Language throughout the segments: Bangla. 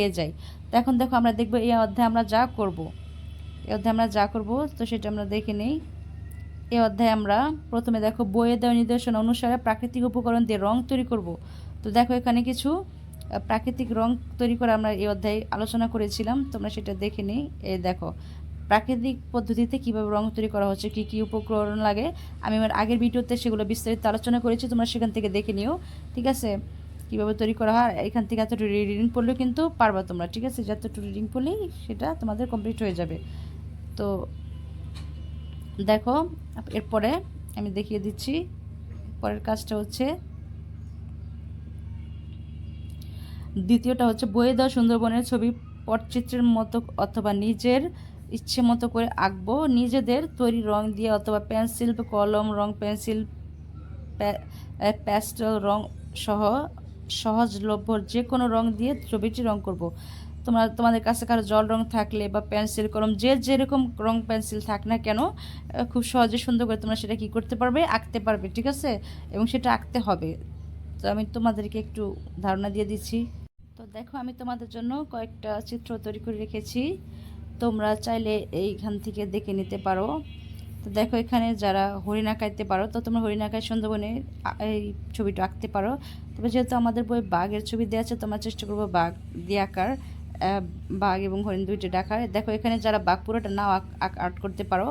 পেয়ে যাই। তো এখন দেখো আমরা দেখব এই অধ্যায়ে আমরা যা করব। এই অধ্যায়ে আমরা যা করব, তো সেটা আমরা দেখে নেই। এই অধ্যায়ে আমরা প্রথমে দেখো বইয়ে দেওয়া নির্দেশনা অনুসারে প্রাকৃতিক উপকরণ দিয়ে রং তৈরি করব। তো দেখো এখানে কিছু প্রাকৃতিক রং তৈরি করে আমরা এই অধ্যায়ে আলোচনা করেছিলাম। তোমরা সেটা দেখে নিই। এই দেখো, প্রাকৃতিক পদ্ধতিতে কীভাবে রং তৈরি করা হচ্ছে, কী কী উপকরণ লাগে? আমি আমার আগের ভিডিওতে সেগুলো বিস্তারিত আলোচনা করেছি, তোমরা সেখান থেকে দেখে নিও। ঠিক আছে? কীভাবে তৈরি করা হয়, এখান থেকে এতটুকু রিডিং পড়লেও কিন্তু পারবা তোমরা, ঠিক আছে? যতটুকু রিডিং পড়লেই সেটা তোমাদের কমপ্লিট হয়ে যাবে। তো দেখো, এরপরে আমি দেখিয়ে দিচ্ছি, পরের কাজটা হচ্ছে দ্বিতীয়টা হচ্ছে বইয়ে দেওয়া সুন্দরবনের ছবি, পটচিত্রের মতো অথবা নিজের ইচ্ছে মতো করে আঁকবো। নিজেদের তৈরি রং দিয়ে অথবা পেন্সিল, কলম, রং, পেন্সিল প্যাস্টেল রং সহ সহজলভ্য যে কোনো রং দিয়ে ছবিটি রং করব। তোমরা, তোমাদের কাছে কারও জল রং থাকলে বা পেন্সিল, কলম, যে যেরকম রং পেন্সিল থাক না কেন খুব সহজে সুন্দর করে তোমরা সেটা কি করতে পারবে? আঁকতে পারবে, ঠিক আছে? এবং সেটা আঁকতে হবে। তো আমি তোমাদেরকে একটু ধারণা দিয়ে দিচ্ছি। তো দেখো, আমি তোমাদের জন্য কয়েকটা চিত্র তৈরি করে রেখেছি। তোমরা চাইলে এইখান থেকে দেখে নিতে পারো। তো দেখো এখানে যারা হরিণ আঁকাইতে পারো, তো তোমরা হরিণ আঁকায় সুন্দরবনে এই ছবিটা আঁকতে পারো। তবে যেহেতু আমাদের বই বাঘের ছবি দেওয়া আছে, তোমরা চেষ্টা করব বাঘ দিয়ে আঁকার। বাঘ এবং হরিণ দুইটি ডাকার দেখো এখানে যারা বাঘ পুরোটা নাও আর্ট করতে পারো,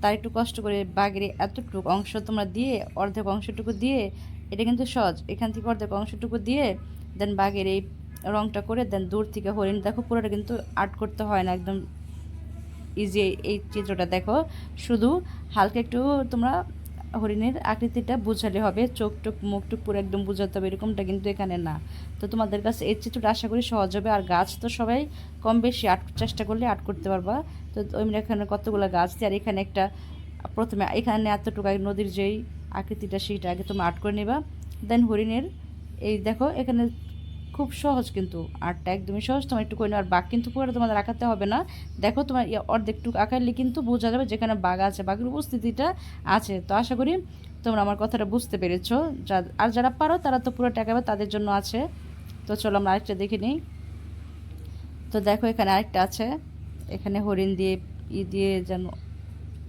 তার একটু কষ্ট করে বাঘের এতটুকু অংশ তোমরা দিয়ে, অর্ধেক অংশটুকু দিয়ে, এটা কিন্তু সহজ। এখান থেকে অর্ধেক অংশটুকু দিয়ে দেন বাঘের এই রংটা করে দেন দূর থেকে হরিণ, দেখো পুরোটা কিন্তু আর্ট করতে হয় না, একদম ইজি এই চিত্রটা দেখো, শুধু হালকা একটু তোমরা হরিণের আকৃতিটা বোঝালে হবে, চোখ টোক, মুখ টুক পুরো একদম বোঝাতে হবে, এরকমটা কিন্তু এখানে না। তো তোমাদের কাছে এই চিত্রটা আশা করি সহজ হবে, আর গাছ তো সবাই কম বেশি আর্ট চেষ্টা করলে আর্ট করতে পারবা। তো আমি এখানে কতগুলো গাছ দিয়ে, আর এখানে একটা, প্রথমে এখানে এতটুকু নদীর যেই আকৃতিটা, সেইটা আগে তুমি আর্ট করে নেবা। দেন হরিণের, এই দেখো, এখানে খুব সহজ কিন্তু। আর্টটা একদমই সহজ, তোমার একটু করে। আর বাঘ কিন্তু পুরো তোমাদের আঁকাতে হবে না। দেখো তোমার ইয়ে অর্ধেকটুকু আঁকাইলে কিন্তু বোঝা যাবে যেখানে বাঘ আছে, বাঘের উপস্থিতিটা আছে। তো আশা করি তোমরা আমার কথাটা বুঝতে পেরেছ। যা, আর যারা পারো তারা তো পুরো টাকাবে তাদের জন্য আছে। তো চলো আমরা আরেকটা দেখে নিই। তো দেখো এখানে আরেকটা আছে। এখানে হরিণ দিয়ে, ই দিয়ে যেন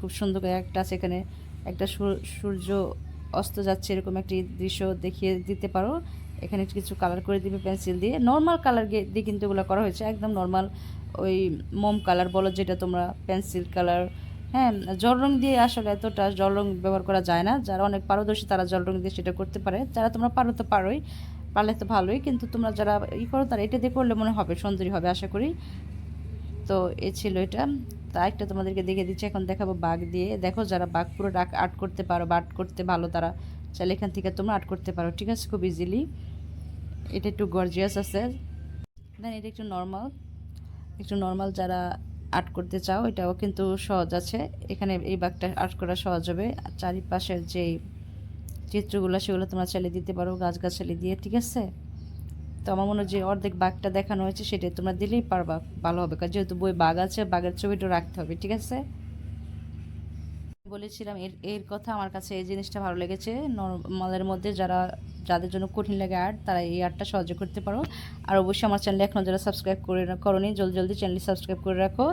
খুব সুন্দর করে একটা আছে। এখানে একটা সূর- সূর্য অস্ত যাচ্ছে, এরকম একটি দৃশ্য দেখিয়ে দিতে পারো। এখানে কিছু কালার করে দিবে পেন্সিল দিয়ে। নর্মাল কালার দিয়ে কিন্তু এগুলো করা হয়েছে। একদম নর্মাল ওই মোম কালার বলো যেটা তোমরা পেন্সিল কালার হ্যাঁ জল রং দিয়ে আসলে এতটা জল রং ব্যবহার করা যায় না। যারা অনেক পারদর্শী তারা জল রং দিয়ে সেটা করতে পারে। যারা তোমরা পারো তো পারোই, পারলে তো ভালোই। কিন্তু তোমরা যারা ই করো তারা এটা দিয়ে করলে মনে হবে সুন্দরী হবে, আশা করি। তো এ ছিল এটা। তা একটা তোমাদেরকে দেখে দিচ্ছি। এখন দেখাবো বাঘ দিয়ে। দেখো যারা বাঘ পুরো আর্ট করতে পারো বা আর্ট করতে ভালো তারা চাইলে এখান থেকে তোমরা আর্ট করতে পারো, ঠিক আছে? খুব ইজিলি এটা একটু গর্জিয়াস আছে। দেন এটা একটু নর্মাল একটু নর্মাল যারা আর্ট করতে চাও, এটাও কিন্তু সহজ আছে। এখানে এই বাঘটা আর্ট করা সহজ হবে। আর চারিপাশের যে চিত্রগুলো, সেগুলো তোমরা চালিয়ে দিতে পারো, গাছগাছালি দিয়ে, ঠিক আছে? তো আমার মনে হয় যে অর্ধেক বাঘটা দেখানো হয়েছে, সেটাই তোমরা দিলেই পারবা। ভালো হবে, কারণ যেহেতু বই বাঘ আছে, বাঘের ছবিটা রাখতে হবে, ঠিক আছে? বলেছিলাম, এর এর কথা আমার কাছে এই জিনিসটা ভালো লেগেছে। নর্মালের মধ্যে যারা, যাদের জন্য কঠিন লাগে আর্ট তারা এই আর্টটা সহজে করতে পারো। আর অবশ্যই আমার চ্যানেলে এখনও যারা সাবস্ক্রাইব করে করনি, জলদি জলদি চ্যানেলটি সাবস্ক্রাইব করে রাখো।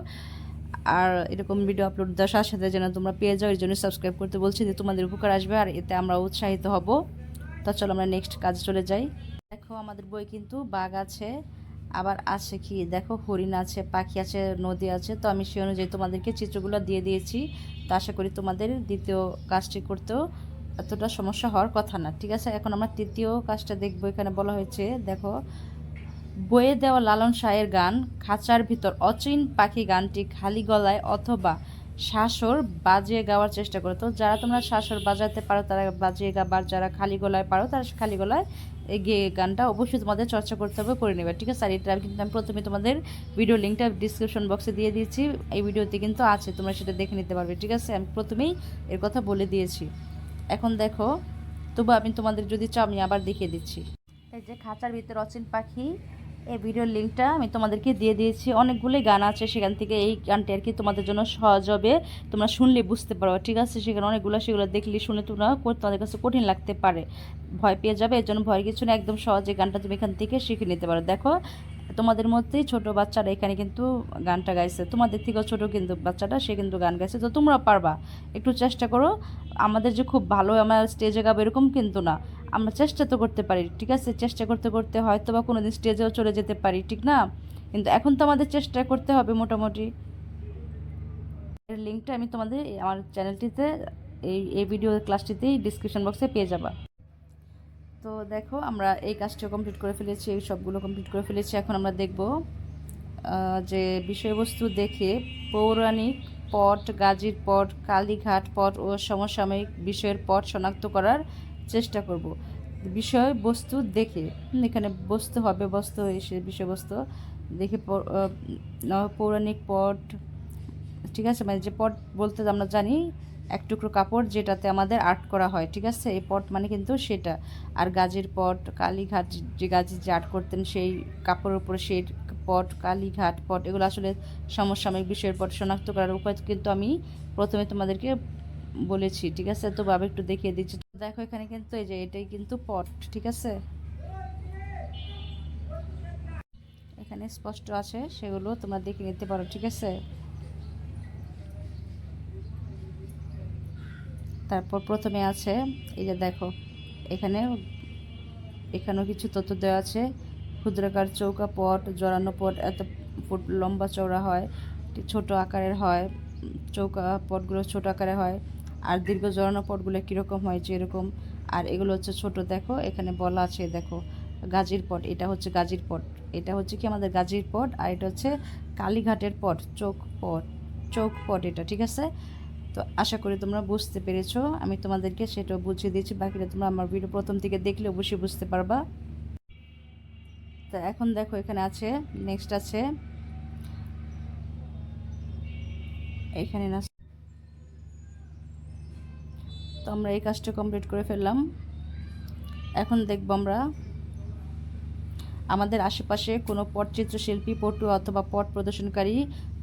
আর এরকম ভিডিও আপলোড দেওয়ার সাথে সাথে যেন তোমরা পেয়ে যাও এর জন্য সাবস্ক্রাইব করতে বলছি যে তোমাদের উপকার আসবে আর এতে আমরা উৎসাহিত হব। তো চলো আমরা নেক্সট কাজে চলে যাই। দেখো, আমাদের বই কিন্তু বাঘ আছে। আবার আছে কি? দেখো, হরিণ আছে, পাখি আছে, নদী আছে। তো আমি সেই অনুযায়ী তোমাদেরকে চিত্রগুলো দিয়ে দিয়েছি। তো আশা করি তোমাদের দ্বিতীয় কাজটি করতেও এতটা সমস্যা হওয়ার কথা না, ঠিক আছে? এখন আমরা তৃতীয় কাজটা দেখব। এখানে বলা হয়েছে, দেখো, বয়ে দেওয়া লালন শাহের গান, খাঁচার ভিতর অচিন পাখি গানটি খালি গলায় অথবা শাসর বাজিয়ে গাওয়ার চেষ্টা করো। তো যারা তোমরা শাসর বাজাতে পারো, তারা বাজিয়ে গাবার, যারা খালি গলায় পারো, তারা খালি গলায় এই গে গানটা অবশ্যই তোমাদের চর্চা করতে হবে করে নেবে। ঠিক আছে, আর এটা কিন্তু আমি প্রথমে তোমাদের ভিডিও লিঙ্কটা ডিসক্রিপশন বক্সে দিয়ে দিয়েছি। এই ভিডিওতে কিন্তু আছে, তোমরা সেটা দেখে নিতে পারবে। ঠিক আছে, আমি প্রথমেই এর কথা বলে দিয়েছি। এখন দেখো, তবু আমি তোমাদের যদি চাও, আমি আবার দেখিয়ে দিচ্ছি। এই যে খাঁচার ভিতরে অচিন পাখি এই ভিডিওর লিঙ্কটা আমি তোমাদেরকে দিয়ে দিয়েছি। অনেকগুলোই গান আছে, সেখান থেকে এই গানটি আর কি তোমাদের জন্য সহজ হবে। তোমরা শুনলে বুঝতে পারো ঠিক আছে? সেখানে অনেকগুলো, সেগুলো দেখলে শুনে তোমরা তোমাদের কাছে কঠিন লাগতে পারে। ভয় পেয়ে যাবে, এর জন্য ভয় কিছু না একদম সহজে গানটা তুমি এখান থেকে শিখে নিতে পারো। দেখো তোমাদের মধ্যেই ছোট বাচ্চারা এখানে কিন্তু গানটা গাইছে। তোমাদের থেকেও ছোট কিন্তু বাচ্চাটা, সে কিন্তু গান গাইছে। তো তোমরা পারবা। একটু চেষ্টা করো। আমাদের যে খুব ভালো, আমরা স্টেজে গাবো এরকম কিন্তু না। আমরা চেষ্টা তো করতে পারি, ঠিক আছে? চেষ্টা করতে করতে হয়তো বা কোনো দিন স্টেজেও চলে যেতে পারি, ঠিক না? কিন্তু এখন তো আমাদের চেষ্টা করতে হবে মোটামুটি। এর লিঙ্কটা আমি তোমাদের, আমার চ্যানেলটিতে এই এই ভিডিও ক্লাসটিতেই ডিসক্রিপশন বক্সে পেয়ে যাবা। তো দেখো, আমরা এই কাজটা কমপ্লিট করে ফেলেছি, এই সবগুলো কমপ্লিট করে ফেলেছি। এখন আমরা দেখব যে বিষয়বস্তু দেখে পৌরাণিক পট, গাজীর পট, কালীঘাট পট ও সমসাময়িক বিষয়ের পট শনাক্ত করার চেষ্টা করব। বিষয়বস্তু দেখে এখানে বস্তু হবে, বস্তু এসে বিষয়বস্তু দেখে পৌরাণিক পট, ঠিক আছে? মানে যে পট বলতে আমরা জানি এক টুকরো কাপড় যেটাতে আমাদের আর্ট করা হয়, ঠিক আছে? এই পট মানে কিন্তু সেটা। আর গাজের পট, কালীঘাট যে গাজী যে আর্ট করতেন, সেই কাপড়ের উপরে সেই পট, কালীঘাট পট, এগুলো আসলে সমসাময়িক বিষয়ের পট, শনাক্ত করার উপায় কিন্তু আমি প্রথমে তোমাদেরকে বলেছি, ঠিক আছে? তো বাবা একটু দেখিয়ে দিচ্ছি। দেখো এখানে কিন্তু এই যে এটাই কিন্তু পট, ঠিক আছে? এখানে স্পষ্ট আছে, সেগুলো তোমরা দেখে নিতে পারো, ঠিক আছে? তারপর প্রথমে আছে, এই যে দেখো, এখানে এখানেও কিছু তথ্য দেওয়া আছে, ক্ষুদ্রাকার চৌকা পট, জড়ানো পট, এত ফুট লম্বা চওড়া হয়, ছোট আকারের হয়, চৌকা পটগুলো ছোট আকারে হয়, আর দীর্ঘ জড়ানো পটগুলো কীরকম হয় যেরকম, আর এগুলো হচ্ছে ছোট, দেখো, এখানে বলা আছে, দেখো, গাজীর পট, এটা হচ্ছে গাজীর পট, এটা হচ্ছে কি আমাদের গাজীর পট, আর এটা হচ্ছে কালীঘাটের পট, চোখ পট চোখ পট এটা, ঠিক আছে? তো আশা করি তোমরা বুঝতে পেরেছ। আমি তোমাদেরকে সেটা বুঝিয়ে দিয়েছি। বাকিটা তোমরা আমার ভিডিও প্রথম থেকে দেখলে অবশ্যই বুঝতে পারবা। তো এখন দেখো, এখানে আছে নেক্সট আছে। এখানে না তো আমরা এই কাজটা কমপ্লিট করে ফেললাম। এখন দেখব আমরা আমাদের আশেপাশে কোনো পটচিত্র শিল্পী পটু অথবা পট প্রদর্শনকারী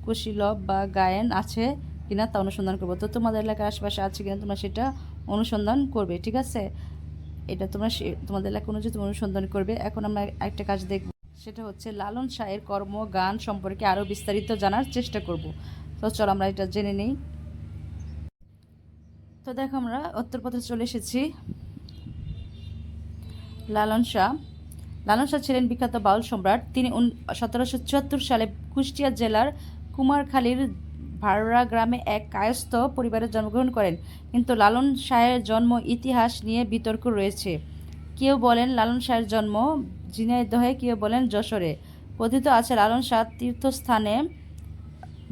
কুশীলভ বা গায়ন আছে। কিনা তা অনুসন্ধান করব। তো তোমাদের এলাকার আশেপাশে আছে কিনা তোমরা সেটা অনুসন্ধান করবে, ঠিক আছে? এটা তোমরা তোমাদের এলাকা অনুযায়ী তোমরা অনুসন্ধান করবে, এখন আমরা একটা কাজ দেখব। সেটা হচ্ছে লালন শাহের কর্ম গান সম্পর্কে আরও বিস্তারিত জানার চেষ্টা করব। তো চলো আমরা এটা জেনে নিই। তো দেখো আমরা উত্তরপথে চলে এসেছি। লালন শাহ লালন শাহ ছিলেন বিখ্যাত বাউল সম্রাট। তিনি সতেরোশো চুয়াত্তর সালে কুষ্টিয়া জেলার কুমারখালীর ভাররা গ্রামে এক কায়স্থ পরিবারে জন্মগ্রহণ করেন। কিন্তু লালন শাহের জন্ম ইতিহাস নিয়ে বিতর্ক রয়েছে। কেউ বলেন লালন শাহের জন্ম ঝিনাইদহে, কেউ বলেন যশোরে। কথিত আছে, লালন শাহ তীর্থস্থানে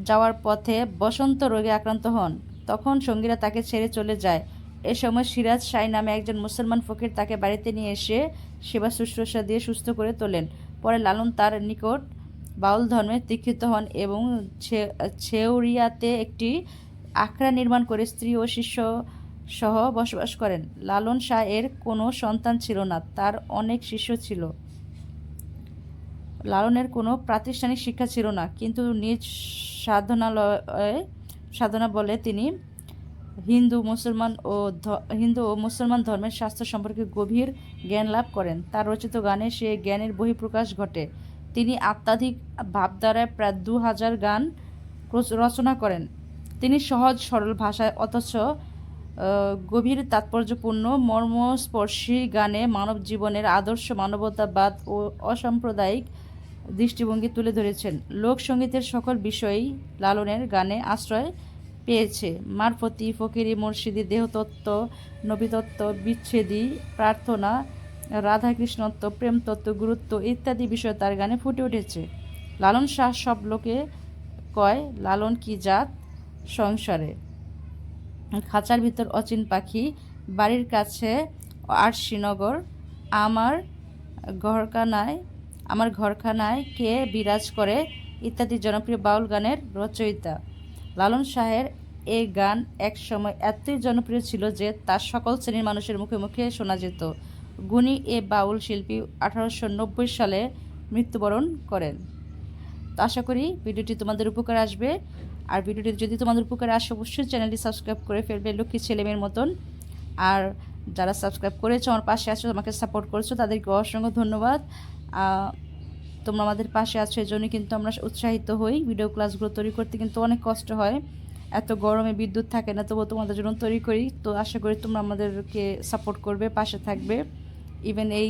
যাওয়ার পথে বসন্ত রোগে আক্রান্ত হন। তখন সঙ্গীরা তাকে ছেড়ে চলে যায়। এ সময় সিরাজ শাহ নামে একজন মুসলমান ফকির তাকে বাড়িতে নিয়ে এসে সেবা শুশ্রূষা দিয়ে সুস্থ করে তোলেন। পরে লালন তার নিকট বাউল ধর্মে দীক্ষিত হন এবং ছেউরিয়াতে একটি আখড়া নির্মাণ করে স্ত্রী ও শিষ্য সহ বসবাস করেন। লালন শাহ এর কোনো সন্তান ছিল না, তার অনেক শিষ্য ছিল। লালনের কোনো প্রাতিষ্ঠানিক শিক্ষা ছিল না, কিন্তু নিজ সাধনালয়ে, সাধনা বলে তিনি হিন্দু, মুসলমান ও হিন্দু ও মুসলমান ধর্মের শাস্ত্র সম্পর্কে গভীর জ্ঞান লাভ করেন। তার রচিত গানে সে জ্ঞানের বহিঃপ্রকাশ ঘটে। তিনি আত্মাধিক ভাবধারায় প্রায় দু হাজার গান রচনা করেন। তিনি সহজ, সরল ভাষায়, অথচ গভীর তাৎপর্যপূর্ণ, মর্মস্পর্শী গানে মানব জীবনের আদর্শ, মানবতাবাদ ও অসাম্প্রদায়িক দৃষ্টিভঙ্গি তুলে ধরেছেন। লোকসঙ্গীতের সকল বিষয়ই লালনের গানে আশ্রয় পেয়েছে। মারফতি, ফকিরি, মুর্শিদি, দেহতত্ত্ব, নবীতত্ত্ব, বিচ্ছেদী, প্রার্থনা রাধাকৃষ্ণত্ব, প্রেমতত্ত্ব, গুরুত্ব ইত্যাদি বিষয় তার গানে ফুটে উঠেছে। লালন শাহ সব লোকে কয়, লালন কি জাত? সংসারে। খাঁচার ভিতর অচিন পাখি, বাড়ির কাছে আর শ্রীনগর আমার ঘরখানায় আমার ঘরখানায় কে বিরাজ করে? ইত্যাদি জনপ্রিয় বাউল গানের রচয়িতা। লালন শাহের এই গান এক সময় এতই জনপ্রিয় ছিল যে তার সকল শ্রেণির মানুষের মুখে মুখে শোনা যেত। গুণী এ বাউল শিল্পী আঠারোশো নব্বই সালে মৃত্যুবরণ করেন। তো আশা করি ভিডিওটি তোমাদের উপকার আসবে। আর ভিডিওটি যদি তোমাদের উপকারে আসে, অবশ্যই চ্যানেলটি সাবস্ক্রাইব করে ফেলবে লক্ষ্মী ছেলেমেয়ের মতন। আর যারা সাবস্ক্রাইব করেছ, আমার পাশে আছো, আমাকে সাপোর্ট করেছ, তাদেরকে অসংখ্য ধন্যবাদ। তোমরা আমাদের পাশে আছো, এই জন্য কিন্তু আমরা উৎসাহিত হই। ভিডিও ক্লাসগুলো তৈরি করতে কিন্তু অনেক কষ্ট হয়। এত গরমে বিদ্যুৎ থাকে না, তবুও তোমাদের জন্য তৈরি করি। তো আশা করি তোমরা আমাদেরকে সাপোর্ট করবে, পাশে থাকবে। ইভেন এই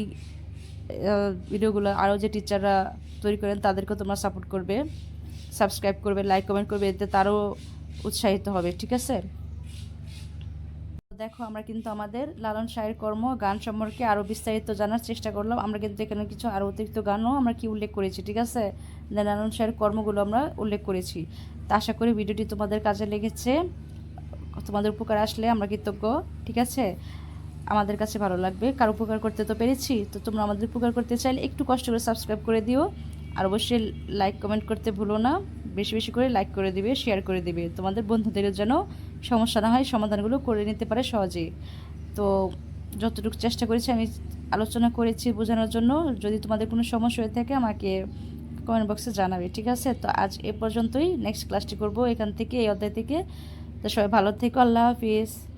ভিডিওগুলো আরও যে টিচাররা তৈরি করেন, তাদেরকেও তোমরা সাপোর্ট করবে। সাবস্ক্রাইব করবে লাইক কমেন্ট করবে, এতে তারও উৎসাহিত হবে, ঠিক আছে? দেখো, আমরা কিন্তু আমাদের লালন শাহের কর্ম, গান সম্পর্কে আরও বিস্তারিত জানার চেষ্টা করলাম। আমরা কিন্তু এখানে কিছু আরও অতিরিক্ত গানও আমরা কি উল্লেখ করেছি, ঠিক আছে? লালন শাহের কর্মগুলো আমরা উল্লেখ করেছি। তা আশা করি ভিডিওটি তোমাদের কাজে লেগেছে। তোমাদের উপকার আসলে আমরা কৃতজ্ঞ, ঠিক আছে? আমাদের কাছে ভালো লাগবে। কার উপকার করতে তো পেরেছি, তো তোমরা আমাদের উপকার করতে চাইলে একটু কষ্ট করে সাবস্ক্রাইব করে দিও। আর অবশ্যই লাইক কমেন্ট করতে ভুলো না। বেশি বেশি করে লাইক করে দিবে শেয়ার করে দিবে। তোমাদের বন্ধুদের যেন সমস্যা না হয়, সমাধানগুলো করে নিতে পারে সহজেই। তো যতটুকু চেষ্টা করেছি, আমি আলোচনা করেছি বোঝানোর জন্য। যদি তোমাদের কোনো সমস্যা হয়ে থাকে, আমাকে কমেন্ট বক্সে জানাবে, ঠিক আছে? তো আজ এ পর্যন্তই। নেক্সট ক্লাসটি করব এখান থেকে, এই অধ্যায় থেকে। তো সবাই ভালো থেকো, আল্লাহ হাফিজ।